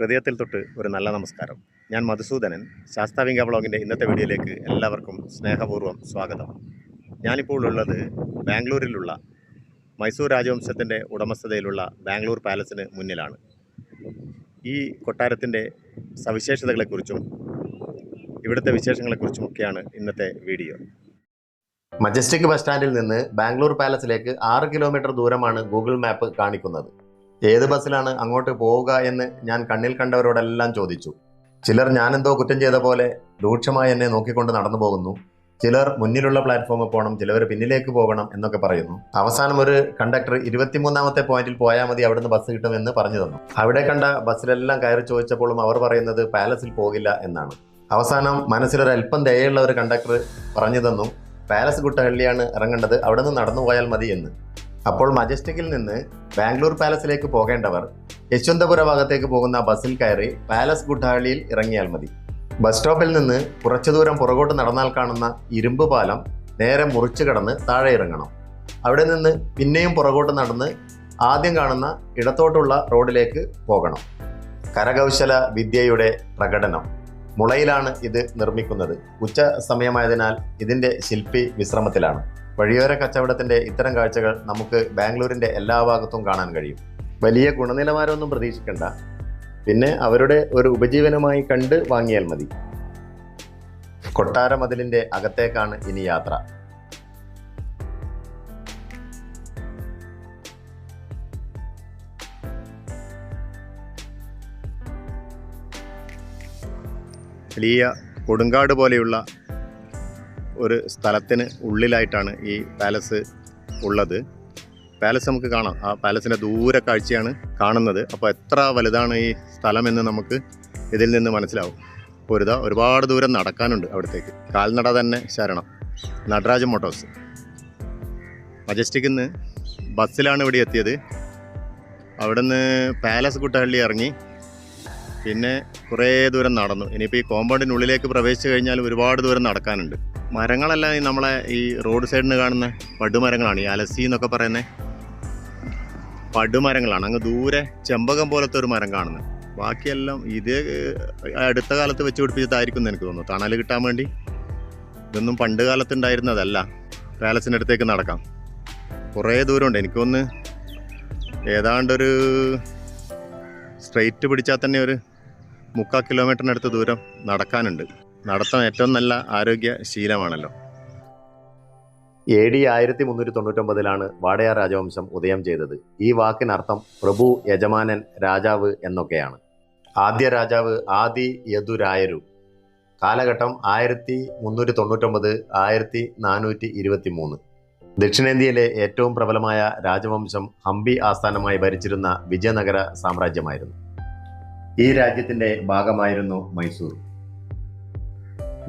ഹൃദയത്തിൽ തൊട്ട് ഒരു നല്ല നമസ്കാരം. ഞാൻ മധുസൂദനൻ. ശാസ്താവിംഗ വ്ളോഗിന്റെ ഇന്നത്തെ വീഡിയോയിലേക്ക് എല്ലാവർക്കും സ്നേഹപൂർവം സ്വാഗതം. ഞാനിപ്പോൾ ഉള്ളത് ബാംഗ്ലൂരിലുള്ള മൈസൂർ രാജവംശത്തിന്റെ ഉടമസ്ഥതയിലുള്ള ബാംഗ്ലൂർ പാലസിന് മുന്നിലാണ്. ഈ കൊട്ടാരത്തിന്റെ സവിശേഷതകളെക്കുറിച്ചും ഇവിടുത്തെ വിശേഷങ്ങളെക്കുറിച്ചും ഒക്കെയാണ് ഇന്നത്തെ വീഡിയോ. മജസ്റ്റിക് ബസ് സ്റ്റാൻഡിൽ നിന്ന് ബാംഗ്ലൂർ പാലസിലേക്ക് ആറ് കിലോമീറ്റർ ദൂരമാണ് ഗൂഗിൾ മാപ്പ് കാണിക്കുന്നത്. ഏത് ബസ്സിലാണ് അങ്ങോട്ട് പോവുക എന്ന് ഞാൻ കണ്ണിൽ കണ്ടവരോടെല്ലാം ചോദിച്ചു. ചിലർ ഞാനെന്തോ കുറ്റം ചെയ്ത പോലെ രൂക്ഷമായി എന്നെ നോക്കിക്കൊണ്ട് നടന്നു പോകുന്നു. ചിലർ മുന്നിലുള്ള പ്ലാറ്റ്ഫോമിൽ പോകണം ചിലവർ പിന്നിലേക്ക് പോകണം എന്നൊക്കെ പറയുന്നു. അവസാനം ഒരു കണ്ടക്ടർ ഇരുപത്തിമൂന്നാമത്തെ പോയിന്റിൽ പോയാൽ മതി അവിടുന്ന് ബസ് കിട്ടുമെന്ന് പറഞ്ഞു തന്നു. അവിടെ കണ്ട ബസ്സിലെല്ലാം കയറി ചോദിച്ചപ്പോഴും അവർ പറയുന്നത് പാലസിൽ പോകില്ല എന്നാണ്. അവസാനം മനസ്സിലൊരു അല്പം ദയുള്ള ഒരു കണ്ടക്ടർ പറഞ്ഞു തന്നു പാലസ് കുട്ടഹള്ളിയാണ് ഇറങ്ങേണ്ടത് അവിടെ നിന്ന് നടന്നു പോയാൽ മതി എന്ന്. അപ്പോൾ മജസ്റ്റിക്കിൽ നിന്ന് ബാംഗ്ലൂർ പാലസിലേക്ക് പോകേണ്ടവർ യശ്വന്തപുര ഭാഗത്തേക്ക് പോകുന്ന ബസ്സിൽ കയറി പാലസ് ഗുഡാളിയിൽ ഇറങ്ങിയാൽ മതി. ബസ് സ്റ്റോപ്പിൽ നിന്ന് കുറച്ചു ദൂരം പുറകോട്ട് നടന്നാൽ കാണുന്ന ഇരുമ്പ് പാലം നേരെ മുറിച്ചു കടന്ന് താഴെ ഇറങ്ങണം. അവിടെ നിന്ന് പിന്നെയും പുറകോട്ട് നടന്ന് ആദ്യം കാണുന്ന ഇടത്തോട്ടുള്ള റോഡിലേക്ക് പോകണം. കരകൗശല വിദ്യയുടെ പ്രകടനം. മുളയിലാണ് ഇത് നിർമ്മിക്കുന്നത്. ഉച്ച സമയമായതിനാൽ ഇതിന്റെ ശില്പി വിശ്രമത്തിലാണ്. വഴിയോര കച്ചവടത്തിന്റെ ഇത്തരം കാഴ്ചകൾ നമുക്ക് ബാംഗ്ലൂരിന്റെ എല്ലാ ഭാഗത്തും കാണാൻ കഴിയും. വലിയ ഗുണനിലവാരമൊന്നും പ്രതീക്ഷിക്കണ്ട. പിന്നെ അവരുടെ ഒരു ഉപജീവനമായി കണ്ട് വാങ്ങിയാൽ മതി. കൊട്ടാര മതിലിന്റെ അകത്തേക്കാണ് ഇനി യാത്ര. വലിയ കൊടുങ്കാട് പോലെയുള്ള ഒരു സ്ഥലത്തിന് ഉള്ളിലായിട്ടാണ് ഈ പാലസ് ഉള്ളത്. പാലസ് നമുക്ക് കാണാം. ആ പാലസിന്റെ ദൂര കാഴ്ചയാണ് കാണുന്നത്. അപ്പോൾ എത്ര വലുതാണ് ഈ സ്ഥലമെന്ന് നമുക്ക് ഇതിൽ നിന്ന് മനസ്സിലാവും. അപ്പോൾ ഒരു ഒരുപാട് ദൂരം നടക്കാനുണ്ട് അവിടത്തേക്ക്. കാൽനട തന്നെ ശരണം. നടരാജ് മോട്ടോഴ്സ്. മജസ്റ്റിക്കിൽ നിന്ന് ബസ്സിലാണ് ഇവിടെ എത്തിയത്. അവിടുന്ന് പാലസ് കുട്ടഹള്ളി ഇറങ്ങി. പിന്നെ കുറേ ദൂരം നടന്നു. ഇനിയിപ്പോൾ ഈ കോമ്പൗണ്ടിനുള്ളിലേക്ക് പ്രവേശിച്ചു കഴിഞ്ഞാൽ ഒരുപാട് ദൂരം നടക്കാനുണ്ട്. മരങ്ങളെല്ലാം ഈ നമ്മളെ ഈ റോഡ് സൈഡിന് കാണുന്ന പടുമരങ്ങളാണ് ഈ അലസി എന്നൊക്കെ പറയുന്നത് പടുമരങ്ങളാണ്. അങ്ങ് ദൂരെ ചെമ്പകം പോലത്തെ ഒരു മരം കാണുന്നത്. ബാക്കിയെല്ലാം ഇതേ അടുത്ത കാലത്ത് വെച്ച് പിടിപ്പിച്ചതായിരിക്കും എന്ന് എനിക്ക് തോന്നുന്നു. തണൽ കിട്ടാൻ വേണ്ടി ഇതൊന്നും പണ്ട് കാലത്ത് ഉണ്ടായിരുന്നതല്ല. പാലസിന്റെ അടുത്തേക്ക് നടക്കാം. കുറേ ദൂരമുണ്ട്. എനിക്കൊന്ന് ഏതാണ്ടൊരു സ്ട്രെയിറ്റ് പിടിച്ചാൽ തന്നെ ഒരു മുക്കാൽ കിലോമീറ്ററിനടുത്ത് ദൂരം നടക്കാനുണ്ട്. നടത്തം ഏറ്റവും നല്ല ആരോഗ്യ ശീലമാണല്ലോ എ ഡി ആയിരത്തി മുന്നൂറ്റി തൊണ്ണൂറ്റൊമ്പതിലാണ് വാടയാർ രാജവംശം ഉദയം ചെയ്തത്. ഈ വാക്കിനർത്ഥം പ്രഭു യജമാനൻ രാജാവ് എന്നൊക്കെയാണ്. ആദ്യ രാജാവ് ആദി യദുരായരു. കാലഘട്ടം ആയിരത്തി മുന്നൂറ്റി തൊണ്ണൂറ്റൊമ്പത് ആയിരത്തി നാനൂറ്റി ഇരുപത്തി മൂന്ന് ദക്ഷിണേന്ത്യയിലെ ഏറ്റവും പ്രബലമായ രാജവംശം ഹംപി ആസ്ഥാനമായി ഭരിച്ചിരുന്ന വിജയനഗര സാമ്രാജ്യമായിരുന്നു. ഈ രാജ്യത്തിന്റെ ഭാഗമായിരുന്നു മൈസൂർ.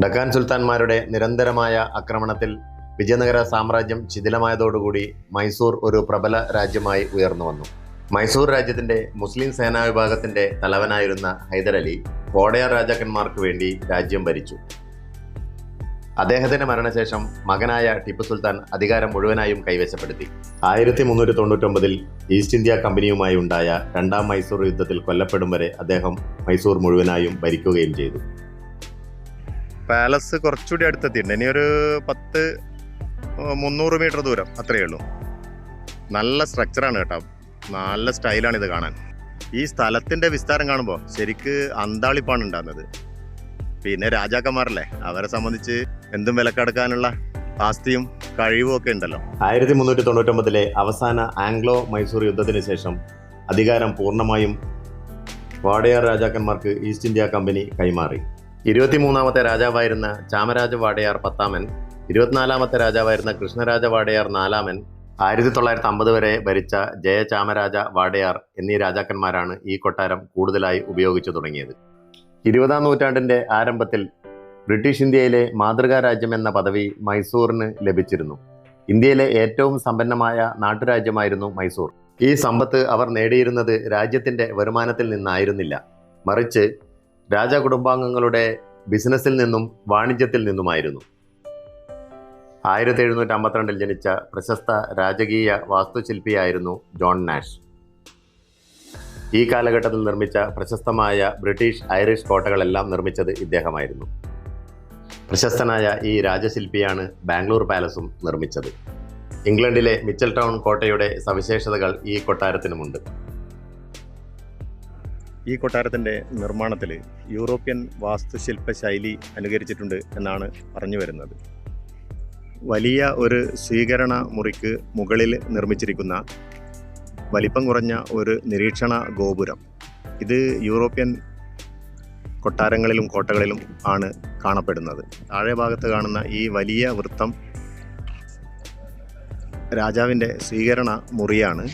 ഡക്കാൻ സുൽത്താൻമാരുടെ നിരന്തരമായ ആക്രമണത്തിൽ വിജയനഗര സാമ്രാജ്യം ശിഥിലമായതോടുകൂടി മൈസൂർ ഒരു പ്രബല രാജ്യമായി ഉയർന്നു വന്നു. മൈസൂർ രാജ്യത്തിന്റെ മുസ്ലിം സേനാ വിഭാഗത്തിന്റെ തലവനായിരുന്ന ഹൈദരലി കോടയാർ രാജാക്കന്മാർക്ക് വേണ്ടി രാജ്യം ഭരിച്ചു. അദ്ദേഹത്തിന്റെ മരണശേഷം മകനായ ടിപ്പു സുൽത്താൻ അധികാരം മുഴുവനായും കൈവശപ്പെടുത്തി. ആയിരത്തി മുന്നൂറ്റി തൊണ്ണൂറ്റൊമ്പതിൽ ഈസ്റ്റ് ഇന്ത്യ കമ്പനിയുമായി ഉണ്ടായ രണ്ടാം മൈസൂർ യുദ്ധത്തിൽ കൊല്ലപ്പെടും വരെ അദ്ദേഹം മൈസൂർ മുഴുവനായും ഭരിക്കുകയും ചെയ്തു. പാലസ് കുറച്ചുകൂടി അടുത്തെത്തിയിട്ടുണ്ട്. ഇനി ഒരു പത്ത് മുന്നൂറ് മീറ്റർ ദൂരം അത്രയേ ഉള്ളൂ. നല്ല സ്ട്രക്ചറാണ് കേട്ടോ. നല്ല സ്റ്റൈലാണ് ഇത് കാണാൻ. ഈ സ്ഥലത്തിന്റെ വിസ്താരം കാണുമ്പോൾ ശരിക്ക് അന്താളിപ്പാണ് ഉണ്ടാകുന്നത്. പിന്നെ രാജാക്കന്മാരല്ലേ അവരെ സംബന്ധിച്ച് എന്തും വിലക്കെടുക്കാനുള്ള ആസ്തിയും കഴിവും ഒക്കെ ഉണ്ടല്ലോ. ആയിരത്തി മുന്നൂറ്റി തൊണ്ണൂറ്റൊമ്പതിലെ അവസാന ആംഗ്ലോ മൈസൂർ യുദ്ധത്തിന് ശേഷം അധികാരം പൂർണമായും വാടയാർ രാജാക്കന്മാർക്ക് ഈസ്റ്റ് ഇന്ത്യ കമ്പനി കൈമാറി. ഇരുപത്തിമൂന്നാമത്തെ രാജാവായിരുന്ന ചാമരാജ വാടയാർ പത്താമൻ ഇരുപത്തിനാലാമത്തെ രാജാവായിരുന്ന കൃഷ്ണരാജ വാടയാർ നാലാമൻ ആയിരത്തി തൊള്ളായിരത്തി അമ്പത് വരെ ഭരിച്ച ജയചാമരാജ വാടയാർ എന്നീ രാജാക്കന്മാരാണ് ഈ കൊട്ടാരം കൂടുതലായി ഉപയോഗിച്ചു തുടങ്ങിയത്. ഇരുപതാം നൂറ്റാണ്ടിന്റെ ആരംഭത്തിൽ ബ്രിട്ടീഷ് ഇന്ത്യയിലെ മാതൃകാ രാജ്യം എന്ന പദവി മൈസൂറിന് ലഭിച്ചിരുന്നു. ഇന്ത്യയിലെ ഏറ്റവും സമ്പന്നമായ നാട്ടുരാജ്യമായിരുന്നു മൈസൂർ. ഈ സമ്പത്ത് അവർ നേടിയിരുന്നത് രാജ്യത്തിന്റെ വരുമാനത്തിൽ നിന്നായിരുന്നില്ല. മറിച്ച് രാജകുടുംബാംഗങ്ങളുടെ ബിസിനസ്സിൽ നിന്നും വാണിജ്യത്തിൽ നിന്നുമായിരുന്നു. ആയിരത്തി എഴുന്നൂറ്റി അമ്പത്തിരണ്ടിൽ ജനിച്ച പ്രശസ്ത രാജകീയ വാസ്തുശില്പിയായിരുന്നു ജോൺ നാഷ്. ഈ കാലഘട്ടത്തിൽ നിർമ്മിച്ച പ്രശസ്തമായ ബ്രിട്ടീഷ് ഐറിഷ് കോട്ടകളെല്ലാം നിർമ്മിച്ചത് ഇദ്ദേഹമായിരുന്നു. പ്രശസ്തനായ ഈ രാജശില്പിയാണ് ബാംഗ്ലൂർ പാലസും നിർമ്മിച്ചത്. ഇംഗ്ലണ്ടിലെ മിച്ചൽ ടൗൺ കോട്ടയുടെ സവിശേഷതകൾ ഈ കൊട്ടാരത്തിനുമുണ്ട്. ഈ കൊട്ടാരത്തിന്റെ നിർമ്മാണത്തിൽ യൂറോപ്യൻ വാസ്തുശില്പ ശൈലി അനുകരിച്ചിട്ടുണ്ട് എന്നാണ് പറഞ്ഞു വരുന്നത്. വലിയ ഒരു സ്വീകരണ മുറിക്ക് മുകളിൽ നിർമ്മിച്ചിരിക്കുന്ന വലിപ്പം കുറഞ്ഞ ഒരു നിരീക്ഷണ ഗോപുരം. ഇത് യൂറോപ്യൻ കൊട്ടാരങ്ങളിലും കോട്ടകളിലും ആണ് കാണപ്പെടുന്നത്. താഴെ ഭാഗത്ത് കാണുന്ന ഈ വലിയ വൃത്തം രാജാവിന്റെ സ്വീകരണ മുറിയാണ്.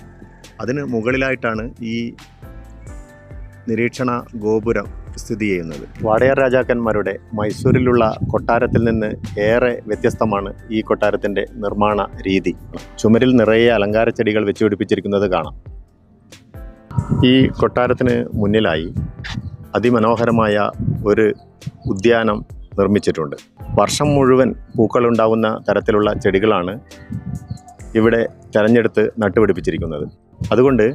അതിന് മുകളിലായിട്ടാണ് ഈ നിരീക്ഷണ ഗോപുരം സ്ഥിതി ചെയ്യുന്നത്. വാടയാർ രാജാക്കന്മാരുടെ മൈസൂരിലുള്ള കൊട്ടാരത്തിൽ നിന്ന് ഏറെ വ്യത്യസ്തമാണ് ഈ കൊട്ടാരത്തിന്റെ നിർമ്മാണ രീതി. ചുമരിൽ നിറയെ അലങ്കാര ചെടികൾ വെച്ചുപിടിപ്പിച്ചിരിക്കുന്നത് കാണാം. ഈ കൊട്ടാരത്തിന് മുന്നിലായി അതിമനോഹരമായ ഒരു ഉദ്യാനം നിർമ്മിച്ചിട്ടുണ്ട്. വർഷം മുഴുവൻ പൂക്കളുണ്ടാവുന്ന തരത്തിലുള്ള ചെടികളാണ് ഇവിടെ തിരഞ്ഞെടുത്ത് നട്ടുപിടിപ്പിച്ചിരിക്കുന്നത്. അതുകൊണ്ട്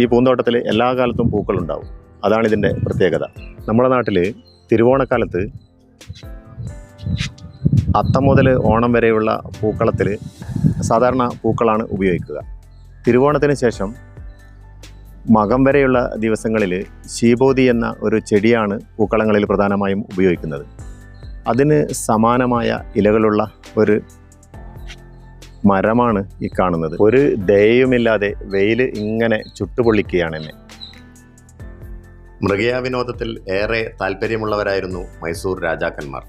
ഈ പൂന്തോട്ടത്തിൽ എല്ലാ കാലത്തും പൂക്കളുണ്ടാവും. അതാണ് ഇതിന്റെ പ്രത്യേകത. നമ്മുടെ നാട്ടിൽ തിരുവോണക്കാലത്ത് അത്തം മുതൽ ഓണം വരെയുള്ള പൂക്കളത്തിൽ സാധാരണ പൂക്കളാണ് ഉപയോഗിക്കുക. തിരുവോണത്തിന് ശേഷം മകം വരെയുള്ള ദിവസങ്ങളിൽ ശീബോധി എന്ന ഒരു ചെടിയാണ് പൂക്കളങ്ങളിൽ പ്രധാനമായും ഉപയോഗിക്കുന്നത്. അതിന് സമാനമായ ഇലകളുള്ള ഒരു മരമാണ് ഈ കാണുന്നത്. ഒരു ദയയുമില്ലാതെ വെയിൽ ഇങ്ങനെ ചുട്ടുപൊള്ളിക്കുകയാണ് എന്നെ. മൃഗയാ വിനോദത്തിൽ ഏറെ താല്പര്യമുള്ളവരായിരുന്നു മൈസൂർ രാജാക്കന്മാർ.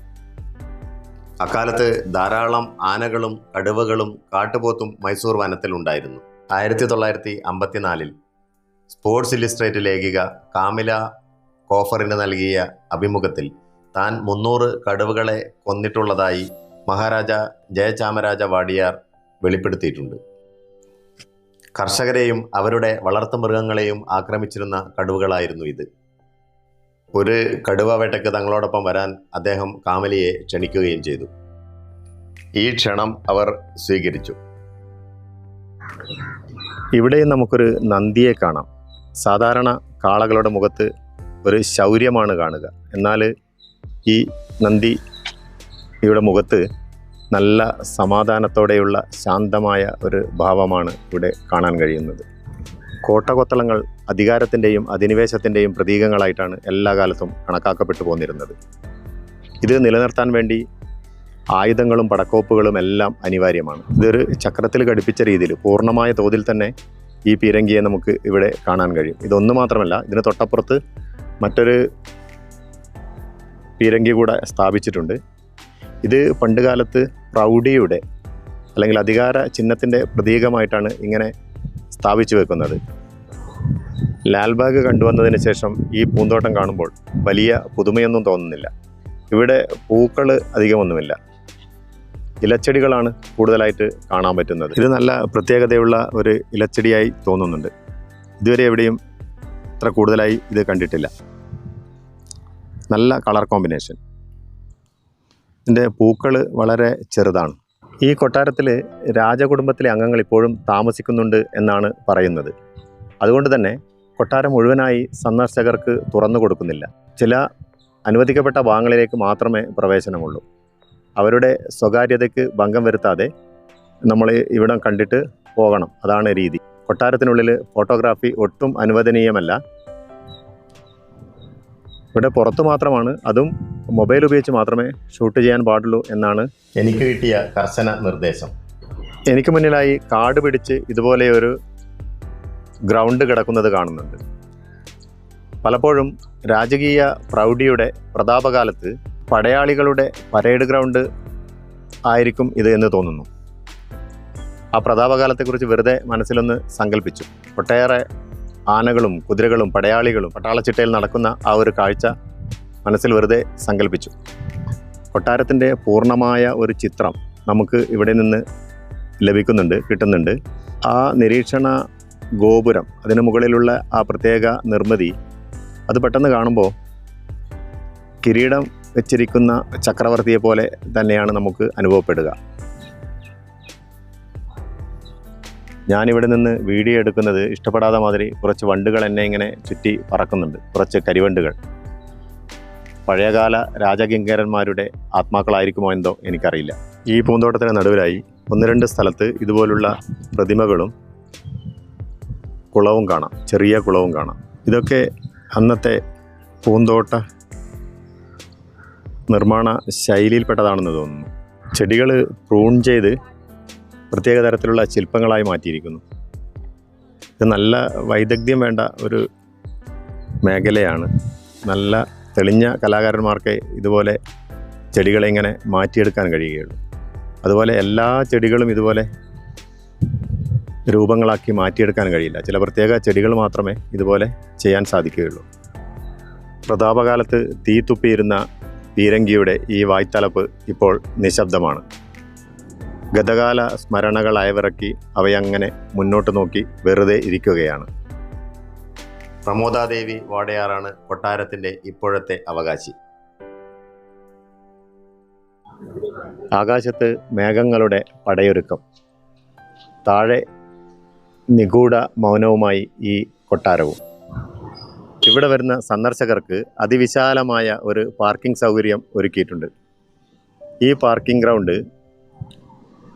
അക്കാലത്ത് ധാരാളം ആനകളും കടുവകളും കാട്ടുപോത്തും മൈസൂർ വനത്തിൽ ഉണ്ടായിരുന്നു. ആയിരത്തി തൊള്ളായിരത്തി അമ്പത്തിനാലിൽ സ്പോർട്സ് ഇല്ലിസ്ട്രേറ്റ് ലേഖിക കാമില കോഫറിന് നൽകിയ അഭിമുഖത്തിൽ താൻ മുന്നൂറ് കടുവകളെ കൊന്നിട്ടുള്ളതായി മഹാരാജ ജയചാമരാജ വാടിയാർ വെളിപ്പെടുത്തിയിട്ടുണ്ട്. കർഷകരെയും അവരുടെ വളർത്തുമൃഗങ്ങളെയും ആക്രമിച്ചിരുന്ന കടുവകളായിരുന്നു ഇത്. ഒരു കടുവ വേട്ടയ്ക്ക് തങ്ങളോടൊപ്പം വരാൻ അദ്ദേഹം കാമലിയെ ക്ഷണിക്കുകയും ചെയ്തു. ഈ ക്ഷണം അവർ സ്വീകരിച്ചു. ഇവിടെയും നമുക്കൊരു നന്ദിയെ കാണാം. സാധാരണ കാളകളുടെ മുഖത്ത് ഒരു ശൗര്യമാണ് കാണുക. എന്നാൽ ഈ നന്ദി ഇവിടെ മുഖത്ത് നല്ല സമാധാനത്തോടെയുള്ള ശാന്തമായ ഒരു ഭാവമാണ് ഇവിടെ കാണാൻ കഴിയുന്നത്. കോട്ടകൊത്തളങ്ങൾ അധികാരത്തിന്റെയും അധിനിവേശത്തിന്റെയും പ്രതീകങ്ങളായിട്ടാണ് എല്ലാ കാലത്തും കണക്കാക്കപ്പെട്ടു പോന്നിരുന്നത്. ഇത് നിലനിർത്താൻ വേണ്ടി ആയുധങ്ങളും പടക്കോപ്പുകളും എല്ലാം അനിവാര്യമാണ്. ഇതൊരു ചക്രത്തിൽ ഘടിപ്പിച്ച രീതിയിൽ പൂർണമായ തോതിൽ തന്നെ ഈ പീരങ്കിയെ നമുക്ക് ഇവിടെ കാണാൻ കഴിയും. ഇതൊന്നു മാത്രമല്ല ഇതിന് തൊട്ടപ്പുറത്ത് മറ്റൊരു പീരങ്കി കൂടെ സ്ഥാപിച്ചിട്ടുണ്ട്. ഇത് പണ്ടുകാലത്ത് പ്രൗഢിയുടെ അല്ലെങ്കിൽ അധികാര ചിഹ്നത്തിന്റെ പ്രതീകമായിട്ടാണ് ഇങ്ങനെ സ്ഥാപിച്ചു വെക്കുന്നത്. ലാൽബാഗ് കണ്ടുവന്നതിന് ശേഷം ഈ പൂന്തോട്ടം കാണുമ്പോൾ വലിയ പുതുമയൊന്നും തോന്നുന്നില്ല. ഇവിടെ പൂക്കൾ അധികമൊന്നുമില്ല. ഇലച്ചെടികളാണ് കൂടുതലായിട്ട് കാണാൻ പറ്റുന്നത്. ഇത് നല്ല പ്രത്യേകതയുള്ള ഒരു ഇലച്ചെടിയായി തോന്നുന്നുണ്ട്. ഇതുവരെ എവിടെയും ഇത്ര കൂടുതലായി ഇത് കണ്ടിട്ടില്ല. നല്ല കളർ കോമ്പിനേഷൻ. ഇതിന്റെ പൂക്കൾ വളരെ ചെറുതാണ്. ഈ കൊട്ടാരത്തിൽ രാജകുടുംബത്തിലെ അംഗങ്ങൾ ഇപ്പോഴും താമസിക്കുന്നുണ്ട് എന്നാണ് പറയുന്നത്. അതുകൊണ്ട് തന്നെ കൊട്ടാരം മുഴുവനായി സന്ദർശകർക്ക് തുറന്നു കൊടുക്കുന്നില്ല. ചില അനുവദിക്കപ്പെട്ട ഭാഗങ്ങളിലേക്ക് മാത്രമേ പ്രവേശനമുള്ളൂ. അവരുടെ സ്വകാര്യതയ്ക്ക് ഭംഗം വരുത്താതെ നമ്മൾ ഇവിടം കണ്ടിട്ട് പോകണം. അതാണ് രീതി. കൊട്ടാരത്തിനുള്ളിൽ ഫോട്ടോഗ്രാഫി ഒട്ടും അനുവദനീയമല്ല. ഇവിടെ പുറത്ത് മാത്രമാണ്. അതും മൊബൈൽ ഉപയോഗിച്ച് മാത്രമേ ഷൂട്ട് ചെയ്യാൻ പാടുള്ളൂ എന്നാണ് എനിക്ക് കിട്ടിയ കർശന നിർദ്ദേശം. എനിക്ക് മുന്നിലായി കാട് പിടിച്ച് ഇതുപോലെ ഒരു ഗ്രൗണ്ട് കിടക്കുന്നത് കാണുന്നുണ്ട്. പലപ്പോഴും രാജകീയ പ്രൗഢിയുടെ പ്രതാപകാലത്ത് പടയാളികളുടെ പരേഡ് ഗ്രൗണ്ട് ആയിരിക്കും ഇത് എന്ന് തോന്നുന്നു. ആ പ്രതാപകാലത്തെക്കുറിച്ച് വെറുതെ മനസ്സിലൊന്ന് സങ്കല്പിച്ചു ഒട്ടേറെ ആനകളും കുതിരകളും പടയാളികളും പട്ടാളച്ചിട്ടയിൽ നടക്കുന്ന ആ ഒരു കാഴ്ച മനസ്സിൽ വെറുതെ സങ്കല്പിച്ചു കൊട്ടാരത്തിന്റെ പൂർണമായ ഒരു ചിത്രം നമുക്ക് ഇവിടെ നിന്ന് ലഭിക്കുന്നുണ്ട് കിട്ടുന്നുണ്ട്. ആ നിരീക്ഷണ ഗോപുരം അതിന് മുകളിലുള്ള ആ പ്രത്യേക നിർമ്മിതി അത് പെട്ടെന്ന് കാണുമ്പോൾ കിരീടം വെച്ചിരിക്കുന്ന ചക്രവർത്തിയെ പോലെ തന്നെയാണ് നമുക്ക് അനുഭവപ്പെടുക. ഞാനിവിടെ നിന്ന് വീഡിയോ എടുക്കുന്നത് ഇഷ്ടപ്പെടാതെ മാതിരി കുറച്ച് വണ്ടുകൾ എന്നെ ഇങ്ങനെ ചുറ്റി പറക്കുന്നുണ്ട്. കുറച്ച് കരിവണ്ടുകൾ. പഴയകാല രാജകിങ്കരന്മാരുടെ ആത്മാക്കളായിരിക്കുമോ എന്തോ എനിക്കറിയില്ല. ഈ പൂന്തോട്ടത്തിന് നടുവിലായി ഒന്ന് രണ്ട് സ്ഥലത്ത് ഇതുപോലുള്ള പ്രതിമകളും കുളവും കാണാം. ചെറിയ കുളവും കാണാം. ഇതൊക്കെ അന്നത്തെ പൂന്തോട്ട നിർമ്മാണ ശൈലിയിൽപ്പെട്ടതാണെന്ന് തോന്നുന്നു. ചെടികൾ പ്രൂൺ ചെയ്ത് പ്രത്യേക തരത്തിലുള്ള ശില്പങ്ങളായി മാറ്റിയിരിക്കുന്നു. ഇത് നല്ല വൈദഗ്ധ്യം വേണ്ട ഒരു മേഖലയാണ്. നല്ല തെളിഞ്ഞ കലാകാരന്മാർക്ക് ഇതുപോലെ ചെടികളെ ഇങ്ങനെ മാറ്റിയെടുക്കാൻ കഴിയുകയുള്ളൂ. അതുപോലെ എല്ലാ ചെടികളും ഇതുപോലെ രൂപങ്ങളാക്കി മാറ്റിയെടുക്കാൻ കഴിയില്ല. ചില പ്രത്യേക ചെടികൾ മാത്രമേ ഇതുപോലെ ചെയ്യാൻ സാധിക്കുകയുള്ളൂ. പ്രതാപകാലത്ത് തീ തുപ്പിയിരുന്ന പീരങ്കിയുടെ ഈ വായ്ത്തലപ്പ് ഇപ്പോൾ നിശബ്ദമാണ്. ഗതകാല സ്മരണകൾ അയവിറക്കി അവയങ്ങനെ മുന്നോട്ട് നോക്കി വെറുതെ ഇരിക്കുകയാണ്. പ്രമോദാദേവി വാടയാറാണ് കൊട്ടാരത്തിന്റെ ഇപ്പോഴത്തെ അവകാശി. ആകാശത്ത് മേഘങ്ങളുടെ പടയൊരുക്കം. താഴെ നിഗൂഢ മൗനവുമായി ഈ കൊട്ടാരവും. ഇവിടെ വരുന്ന സന്ദർശകർക്ക് അതിവിശാലമായ ഒരു പാർക്കിംഗ് സൗകര്യം ഒരുക്കിയിട്ടുണ്ട്. ഈ പാർക്കിംഗ് ഗ്രൗണ്ട്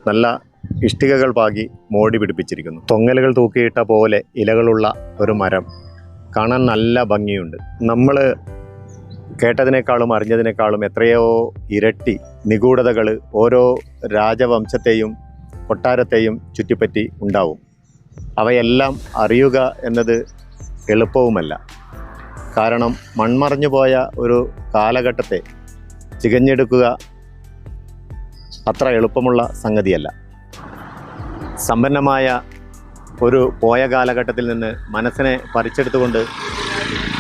നല്ല ഇഷ്ടികകൾ പാകി മോടി പിടിപ്പിച്ചിരിക്കുന്നു. തൊങ്ങലുകൾ തൂക്കിയിട്ട പോലെ ഇലകളുള്ള ഒരു മരം കാണാൻ നല്ല ഭംഗിയുണ്ട്. നമ്മൾ കേട്ടതിനേക്കാളും അറിഞ്ഞതിനേക്കാളും എത്രയോ ഇരട്ടി നിഗൂഢതകൾ ഓരോ രാജവംശത്തെയും കൊട്ടാരത്തെയും ചുറ്റിപ്പറ്റി ഉണ്ടാവും. അവയെല്ലാം അറിയുക എന്നത് എളുപ്പവുമല്ല. കാരണം മൺമറഞ്ഞു പോയ ഒരു കാലഘട്ടത്തെ ചികഞ്ഞെടുക്കുക അത്ര എളുപ്പമുള്ള സംഗതിയല്ല. സമ്പന്നമായ ഒരു പോയ കാലഘട്ടത്തിൽ നിന്ന് മനസ്സിനെ പറിച്ചെടുത്തുകൊണ്ട്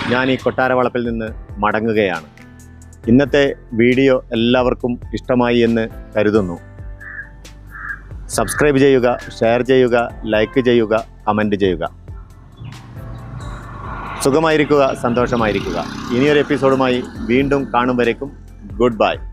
ഞാൻ ഈ കൊട്ടാരവളപ്പിൽ നിന്ന് മടങ്ങുകയാണ്. ഇന്നത്തെ വീഡിയോ എല്ലാവർക്കും ഇഷ്ടമായി എന്ന് കരുതുന്നു. സബ്സ്ക്രൈബ് ചെയ്യുക ഷെയർ ചെയ്യുക ലൈക്ക് ചെയ്യുക കമന്റ് ചെയ്യുക. സുഖമായിരിക്കുക സന്തോഷമായിരിക്കുക. ഇനിയൊരു എപ്പിസോഡുമായി വീണ്ടും കാണും വരേക്കും. Good bye